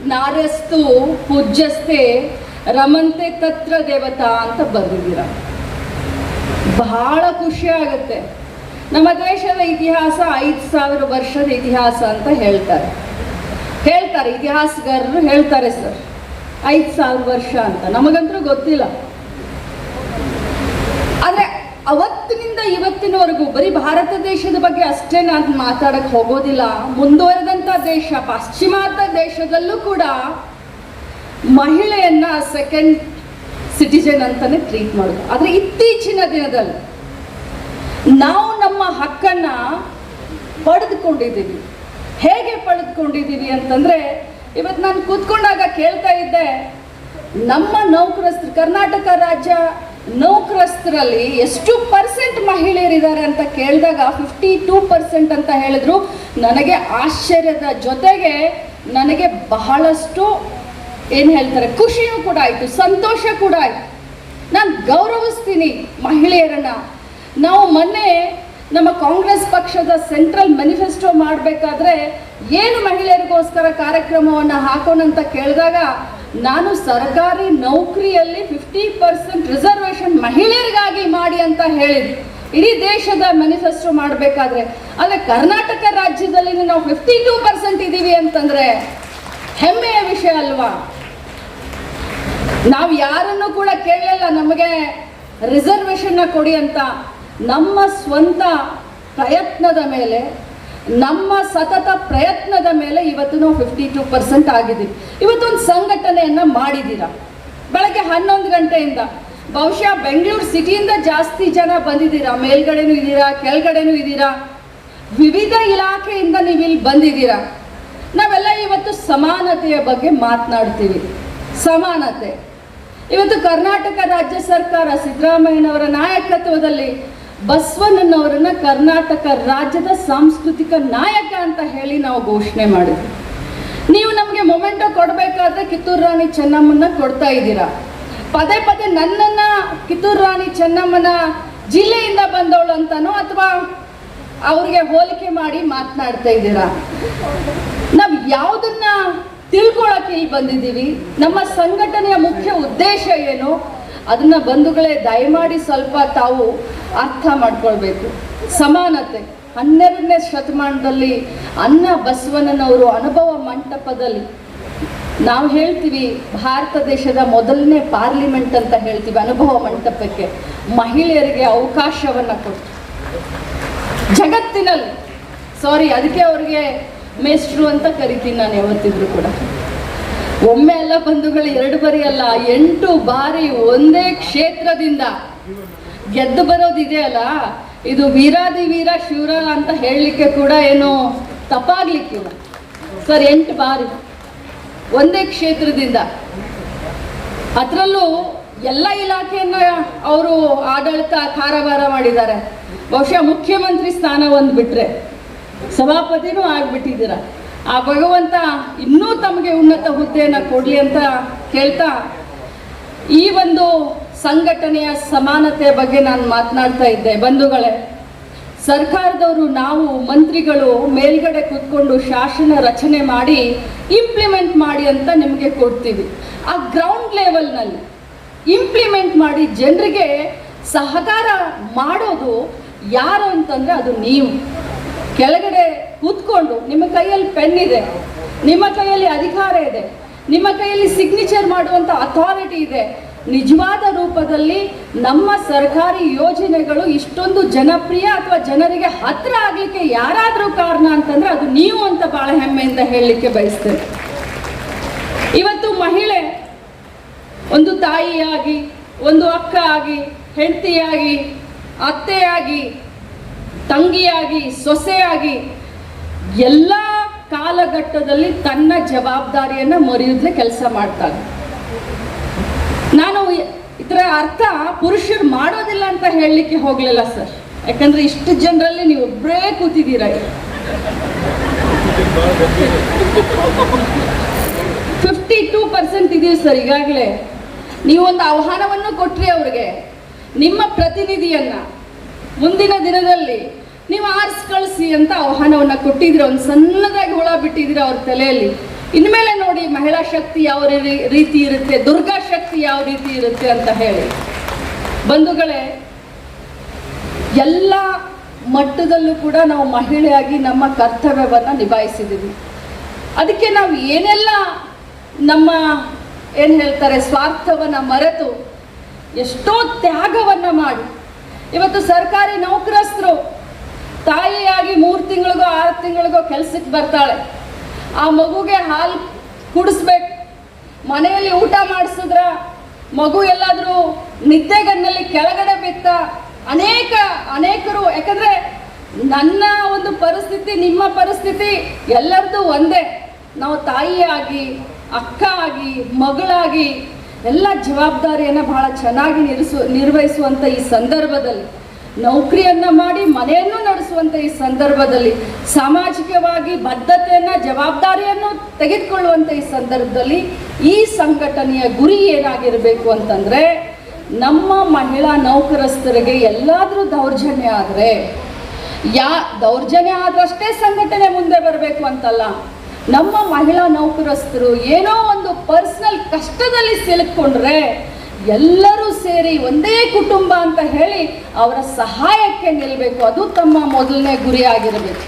ನಾರಸ್ತು ಪೂಜ್ಯಸ್ತೆ ರಮಂತೆ ತತ್ರ ದೇವತಾ ಅಂತ ಬರೆದಿದ್ದೀರ. ಬಹಳ ಖುಷಿ ಆಗುತ್ತೆ. ನಮ್ಮ ದೇಶದ ಇತಿಹಾಸ ಐದು ಸಾವಿರ ವರ್ಷದ ಇತಿಹಾಸ ಅಂತ ಹೇಳ್ತಾರೆ. ಹೇಳ್ತಾರೆ, ಇತಿಹಾಸಗಾರರು ಹೇಳ್ತಾರೆ ಸರ್. ಐದು ಸಾವಿರ ವರ್ಷ ಅಂತ. ನಮಗಂತೂ ಗೊತ್ತಿಲ್ಲ. ಆದರೆ ಅವತ್ತಿನಿಂದ ಇವತ್ತಿನವರೆಗೂ ಬರೀ ಭಾರತ ದೇಶದ ಬಗ್ಗೆ ಅಷ್ಟೇ ನಾನು ಮಾತಾಡಕ್ಕೆ ಹೋಗೋದಿಲ್ಲ. ಮುಂದುವರೆದಂಥ ದೇಶ, ಪಾಶ್ಚಿಮಾತ್ಯ ದೇಶದಲ್ಲೂ ಕೂಡ ಮಹಿಳೆಯನ್ನ ಸೆಕೆಂಡ್ ಸಿಟಿಜನ್ ಅಂತಾನೆ ಟ್ರೀಟ್ ಮಾಡೋದು. ಆದರೆ ಇತ್ತೀಚಿನ ದಿನದಲ್ಲಿ ನಾವು ನಮ್ಮ ಹಕ್ಕನ್ನ ಪಡೆದುಕೊಂಡಿದ್ದೀವಿ. ಹೇಗೆ ಪಡೆದುಕೊಂಡಿದ್ದೀವಿ ಅಂತಂದ್ರೆ, ಇವತ್ತು ನಾನು ಕೂತ್ಕೊಂಡಾಗ ಕೇಳ್ತಾ ಇದ್ದೆ, ನಮ್ಮ ನೌಕರಸ್ಥರು ಕರ್ನಾಟಕ ರಾಜ್ಯ ನೌಕರಸ್ಥರಲ್ಲಿ ಎಷ್ಟು ಪರ್ಸೆಂಟ್ ಮಹಿಳೆಯರಿದ್ದಾರೆ ಅಂತ ಕೇಳಿದಾಗ ಫಿಫ್ಟಿ ಟೂ ಪರ್ಸೆಂಟ್ ಅಂತ ಹೇಳಿದ್ರು. ನನಗೆ ಆಶ್ಚರ್ಯದ ಜೊತೆಗೆ ನನಗೆ ಬಹಳಷ್ಟು ಏನು ಹೇಳ್ತಾರೆ? ಖುಷಿಯೂ ಕೂಡ ಆಯಿತು, ಸಂತೋಷ ಕೂಡ ಆಯಿತು. ನಾನು ಗೌರವಿಸ್ತೀನಿ ಮಹಿಳೆಯರನ್ನ. ನಾವು ಮೊನ್ನೆ ನಮ್ಮ ಕಾಂಗ್ರೆಸ್ ಪಕ್ಷದ ಸೆಂಟ್ರಲ್ ಮ್ಯಾನಿಫೆಸ್ಟೋ ಮಾಡಬೇಕಾದ್ರೆ ಏನು ಮಹಿಳೆಯರಿಗೋಸ್ಕರ ಕಾರ್ಯಕ್ರಮವನ್ನು ಹಾಕೋಣ ಅಂತ ಕೇಳಿದಾಗ ನಾನು ಸರ್ಕಾರಿ ನೌಕರಿಯಲ್ಲಿ ಫಿಫ್ಟಿ ಪರ್ಸೆಂಟ್ ರಿಸರ್ವೇಷನ್ ಮಹಿಳೆಯರಿಗಾಗಿ ಮಾಡಿ ಅಂತ ಹೇಳಿದ್ವಿ. ಇಡೀ ದೇಶದ ಮ್ಯಾನಿಫೆಸ್ಟೋ ಮಾಡಬೇಕಾದ್ರೆ. ಆದರೆ ಕರ್ನಾಟಕ ರಾಜ್ಯದಲ್ಲಿ ನಾವು ಫಿಫ್ಟಿ ಟೂ ಪರ್ಸೆಂಟ್ ಇದ್ದೀವಿ ಅಂತಂದ್ರೆ ಹೆಮ್ಮೆಯ ವಿಷಯ ಅಲ್ವಾ? ನಾವು ಯಾರನ್ನು ಕೂಡ ಕೇಳಲಿಲ್ಲ, ನಮಗೆ ರಿಸರ್ವೇಷನ್ನ ಕೊಡಿ ಅಂತ. ನಮ್ಮ ಸ್ವಂತ ಪ್ರಯತ್ನದ ಮೇಲೆ, ನಮ್ಮ ಸತತ ಪ್ರಯತ್ನದ ಮೇಲೆ ಇವತ್ತು ನಾವು ಫಿಫ್ಟಿ ಟು ಪರ್ಸೆಂಟ್ ಆಗಿದ್ದೀವಿ. ಇವತ್ತೊಂದು ಸಂಘಟನೆಯನ್ನ ಮಾಡಿದ್ದೀರಾ. ಬೆಳಗ್ಗೆ ಹನ್ನೊಂದು ಗಂಟೆಯಿಂದ. ಬಹುಶಃ ಬೆಂಗಳೂರು ಸಿಟಿಯಿಂದ ಜಾಸ್ತಿ ಜನ ಬಂದಿದ್ದೀರಾ? ಮೇಲ್ಗಡೆನೂ ಇದ್ದೀರಾ? ಕೆಳಗಡೆನೂ ಇದ್ದೀರಾ? ವಿವಿಧ ಇಲಾಖೆಯಿಂದ ನೀವು ಇಲ್ಲಿ ಬಂದಿದ್ದೀರಾ. ನಾವೆಲ್ಲ ಇವತ್ತು ಸಮಾನತೆಯ ಬಗ್ಗೆ ಮಾತನಾಡ್ತೀವಿ. ಸಮಾನತೆ. ಇವತ್ತು ಕರ್ನಾಟಕ ರಾಜ್ಯ ಸರ್ಕಾರ ಸಿದ್ದರಾಮಯ್ಯನವರ ನಾಯಕತ್ವದಲ್ಲಿ ಬಸವಣ್ಣನವರನ್ನ ಕರ್ನಾಟಕ ರಾಜ್ಯದ ಸಾಂಸ್ಕೃತಿಕ ನಾಯಕ ಅಂತ ಹೇಳಿ ನಾವು ಘೋಷಣೆ ಮಾಡಿದ್ವಿ. ನೀವು ನಮಗೆ ಮೊಮೆಂಟೋ ಕೊಡಬೇಕಾದ್ರೆ ಕಿತ್ತೂರು ರಾಣಿ ಚೆನ್ನಮ್ಮನ ಕೊಡ್ತಾ ಇದ್ದೀರಾ. ಪದೇ ಪದೇ ನನ್ನನ್ನ ಕಿತ್ತೂರು ರಾಣಿ ಚೆನ್ನಮ್ಮನ ಜಿಲ್ಲೆಯಿಂದ ಬಂದವಳು ಅಂತನೋ ಅಥವಾ ಅವ್ರಿಗೆ ಹೋಲಿಕೆ ಮಾಡಿ ಮಾತನಾಡ್ತಾ ಇದ್ದೀರಾ. ನಾವು ಯಾವುದನ್ನ ತಿಳ್ಕೊಳಕ್ಕೆ ಇಲ್ಲಿ ಬಂದಿದ್ದೀವಿ. ನಮ್ಮ ಸಂಘಟನೆಯ ಮುಖ್ಯ ಉದ್ದೇಶ ಏನು? ಅದನ್ನ ಬಂಧುಗಳೇ ದಯಮಾಡಿ ಸ್ವಲ್ಪ ತಾವು ಅರ್ಥ ಮಾಡ್ಕೊಳ್ಬೇಕು. ಸಮಾನತೆ. ಹನ್ನೆರಡನೇ ಶತಮಾನದಲ್ಲಿ ಅನ್ನ ಬಸವಣ್ಣನವರು ಅನುಭವ ಮಂಟಪದಲ್ಲಿ ನಾವು ಹೇಳ್ತೀವಿ, ಭಾರತ ದೇಶದ ಮೊದಲನೇ ಪಾರ್ಲಿಮೆಂಟ್ ಅಂತ ಹೇಳ್ತೀವಿ ಅನುಭವ ಮಂಟಪಕ್ಕೆ. ಮಹಿಳೆಯರಿಗೆ ಅವಕಾಶವನ್ನ ಕೊಟ್ಟು ಜಗತ್ತಿನಲ್ಲಿ. ಸಾರಿ ಅದಕ್ಕೆ ಅವ್ರಿಗೆ ಮೇಷ್ಟ್ರು ಅಂತ ಕರಿತೀನಿ ನಾನು ಯಾವತ್ತಿದ್ರು ಕೂಡ. ಒಮ್ಮೆ ಅಲ್ಲ ಬಂಧುಗಳು ಎರಡು ಬಾರಿ ಅಲ್ಲ ಎಂಟು ಬಾರಿ ಒಂದೇ ಕ್ಷೇತ್ರದಿಂದ ಗೆದ್ದು ಬರೋದಿದೆಯಲ್ಲ ಇದು ವೀರಾದಿ ವೀರ ಶಿವರ ಅಂತ ಹೇಳಲಿಕ್ಕೆ ಕೂಡ ಏನು ತಪ್ಪಾಗ್ಲಿಕ್ಕಿಲ್ಲ ಸರ್, ಎಂಟು ಬಾರಿ ಒಂದೇ ಕ್ಷೇತ್ರದಿಂದ. ಅದರಲ್ಲೂ ಎಲ್ಲ ಇಲಾಖೆಯನ್ನ ಅವರು ಆಡಳಿತ ಕಾರವಾರ ಮಾಡಿದ್ದಾರೆ. ಬಹುಶಃ ಮುಖ್ಯಮಂತ್ರಿ ಸ್ಥಾನ ಒಂದು ಬಿಟ್ರೆ. ಸಭಾಪತಿನೂ ಆಗ್ಬಿಟ್ಟಿದ್ದೀರ. ಆ ಭಗವಂತ ಇನ್ನೂ ತಮಗೆ ಉನ್ನತ ಹುದ್ದೆಯನ್ನು ಕೊಡಲಿ ಅಂತ ಕೇಳ್ತಾ, ಈ ಒಂದು ಸಂಘಟನೆಯ ಸಮಾನತೆ ಬಗ್ಗೆ ನಾನು ಮಾತನಾಡ್ತಾ ಇದ್ದೆ. ಬಂಧುಗಳೇ, ಸರ್ಕಾರದವರು ನಾವು ಮಂತ್ರಿಗಳು ಮೇಲ್ಗಡೆ ಕೂತ್ಕೊಂಡು ಶಾಸನ ರಚನೆ ಮಾಡಿ ಇಂಪ್ಲಿಮೆಂಟ್ ಮಾಡಿ ಅಂತ ನಿಮಗೆ ಕೊಡ್ತೀವಿ. ಆ ಗ್ರೌಂಡ್ ಲೆವೆಲ್ನಲ್ಲಿ ಇಂಪ್ಲಿಮೆಂಟ್ ಮಾಡಿ ಜನರಿಗೆ ಸಹಕಾರ ಮಾಡೋದು ಯಾರು ಅಂತಂದರೆ ಅದು ನೀವು. ಕೆಳಗಡೆ ಕೂತ್ಕೊಂಡು ನಿಮ್ಮ ಕೈಯಲ್ಲಿ ಪೆನ್ ಇದೆ, ನಿಮ್ಮ ಕೈಯಲ್ಲಿ ಅಧಿಕಾರ ಇದೆ, ನಿಮ್ಮ ಕೈಯಲ್ಲಿ ಸಿಗ್ನೇಚರ್ ಮಾಡುವಂಥ ಅಥಾರಿಟಿ ಇದೆ, ನಿಜವಾದ ರೂಪದಲ್ಲಿ ನಮ್ಮ ಸರ್ಕಾರಿ ಯೋಜನೆಗಳು ಇಷ್ಟೊಂದು ಜನಪ್ರಿಯ ಅಥವಾ ಜನರಿಗೆ ಹತ್ರ ಆಗಲಿಕ್ಕೆ ಯಾರಾದರೂ ಕಾರಣ ಅಂತಂದ್ರೆ ಅದು ನೀವು ಅಂತ ಬಹಳ ಹೆಮ್ಮೆಯಿಂದ ಹೇಳಲಿಕ್ಕೆ ಬಯಸ್ತೇನೆ. ಇವತ್ತು ಮಹಿಳೆ ಒಂದು ತಾಯಿಯಾಗಿ, ಒಂದು ಅಕ್ಕ ಆಗಿ, ಹೆಂಡತಿಯಾಗಿ, ಅತ್ತೆಯಾಗಿ ತಂಗಿಯಾಗಿ, ಸೊಸೆಯಾಗಿ ಎಲ್ಲ ಕಾಲಘಟ್ಟದಲ್ಲಿ ತನ್ನ ಜವಾಬ್ದಾರಿಯನ್ನು ಮರೆಯದ್ಲೆ ಕೆಲಸ ಮಾಡ್ತಾಳೆ. ನಾನು ಇದರ ಅರ್ಥ ಪುರುಷರು ಮಾಡೋದಿಲ್ಲ ಅಂತ ಹೇಳಲಿಕ್ಕೆ ಹೋಗಲಿಲ್ಲ ಸರ್. ಯಾಕಂದ್ರೆ ಇಷ್ಟು ಜನರಲ್ಲಿ ನೀವು ಒಬ್ಬರೇ ಕೂತಿದ್ದೀರ ಫಿಫ್ಟಿ ಟೂ ಪರ್ಸೆಂಟ್ ಇದೀವಿ ಸರ್ ಈಗಾಗಲೇ. ನೀವೊಂದು ಆಹ್ವಾನವನ್ನು ಕೊಟ್ರಿ ಅವ್ರಿಗೆ. ನಿಮ್ಮ ಪ್ರತಿನಿಧಿಯನ್ನ. ಮುಂದಿನ ದಿನದಲ್ಲಿ ನೀವು ಆರಿಸಿ ಕಳಿಸಿ ಅಂತ ಆಹ್ವಾನವನ್ನ ಕೊಟ್ಟಿದ್ರೆ ಒಂದು ಸಣ್ಣದಾಗಿ ಹುಳ ಬಿಟ್ಟಿದ್ರೆ ಅವ್ರ ತಲೆಯಲ್ಲಿ. ಇನ್ಮೇಲೆ ನೋಡಿ ಮಹಿಳಾ ಶಕ್ತಿ ಯಾವ ರೀತಿ ಇರುತ್ತೆ, ದುರ್ಗಾ ಶಕ್ತಿ ಯಾವ ರೀತಿ ಇರುತ್ತೆ ಅಂತ ಹೇಳಿ. ಬಂಧುಗಳೇ, ಎಲ್ಲ ಮಟ್ಟದಲ್ಲೂ ಕೂಡ ನಾವು ಮಹಿಳೆಯಾಗಿ ನಮ್ಮ ಕರ್ತವ್ಯವನ್ನು ನಿಭಾಯಿಸಿದ್ದೀವಿ. ಅದಕ್ಕೆ ನಾವು ಏನೆಲ್ಲ ನಮ್ಮ, ಏನು ಹೇಳ್ತಾರೆ, ಸ್ವಾರ್ಥವನ್ನು ಮರೆತು ಎಷ್ಟೋ ತ್ಯಾಗವನ್ನು ಮಾಡಿ ಇವತ್ತು ಸರ್ಕಾರಿ ನೌಕರಸ್ಥರು ತಾಯಿಯಾಗಿ ಮೂರು ತಿಂಗಳಿಗೋ, ಆರು ತಿಂಗಳಿಗೋ ಕೆಲಸಕ್ಕೆ ಬರ್ತಾಳೆ. ಆ ಮಗುಗೆ ಹಾಲು ಕುಡಿಸ್ಬೇಕು. ಮನೆಯಲ್ಲಿ ಊಟ ಮಾಡಿಸಿದ್ರ ಮಗು ಎಲ್ಲಾದರೂ ನಿದ್ದೆಗನ್ನಲ್ಲಿ ಕೆಳಗಡೆ ಬಿತ್ತ. ಅನೇಕ, ಅನೇಕರು, ಯಾಕಂದ್ರೆ ನನ್ನ ಒಂದು ಪರಿಸ್ಥಿತಿ, ನಿಮ್ಮ ಪರಿಸ್ಥಿತಿ ಎಲ್ಲರದ್ದು ಒಂದೇ. ನಾವು ತಾಯಿಯಾಗಿ, ಅಕ್ಕ ಆಗಿ, ಮಗಳಾಗಿ ಎಲ್ಲ ಜವಾಬ್ದಾರಿಯನ್ನು ಬಹಳ ಚೆನ್ನಾಗಿ ನಿರ್ಸು ನಿರ್ವಹಿಸುವಂಥ ಈ ಸಂದರ್ಭದಲ್ಲಿ, ನೌಕರಿಯನ್ನ ಮಾಡಿ ಮನೆಯನ್ನು ನಡೆಸುವಂಥ ಈ ಸಂದರ್ಭದಲ್ಲಿ, ಸಾಮಾಜಿಕವಾಗಿ ಬದ್ಧತೆಯನ್ನು, ಜವಾಬ್ದಾರಿಯನ್ನು ತೆಗೆದುಕೊಳ್ಳುವಂಥ ಈ ಸಂದರ್ಭದಲ್ಲಿ ಈ ಸಂಘಟನೆಯ ಗುರಿ ಏನಾಗಿರಬೇಕು ಅಂತಂದ್ರೆ, ನಮ್ಮ ಮಹಿಳಾ ನೌಕರಸ್ಥರಿಗೆ ಎಲ್ಲಾದರೂ ದೌರ್ಜನ್ಯ ಆದರೆ, ಯಾ, ದೌರ್ಜನ್ಯ ಆದ್ರಷ್ಟೇ ಸಂಘಟನೆ ಮುಂದೆ ಬರಬೇಕು ಅಂತಲ್ಲ. ನಮ್ಮ ಮಹಿಳಾ ನೌಕರಸ್ಥರು ಏನೋ ಒಂದು ಪರ್ಸನಲ್ ಕಷ್ಟದಲ್ಲಿ ಸಿಲುಕೊಂಡ್ರೆ ಎಲ್ಲರೂ ಸೇರಿ ಒಂದೇ ಕುಟುಂಬ ಅಂತ ಹೇಳಿ ಅವರ ಸಹಾಯಕ್ಕೆ ನಿಲ್ಲಬೇಕು ಅದು ತಮ್ಮ ಮೊದಲನೇ ಗುರಿ ಆಗಿರಬೇಕು.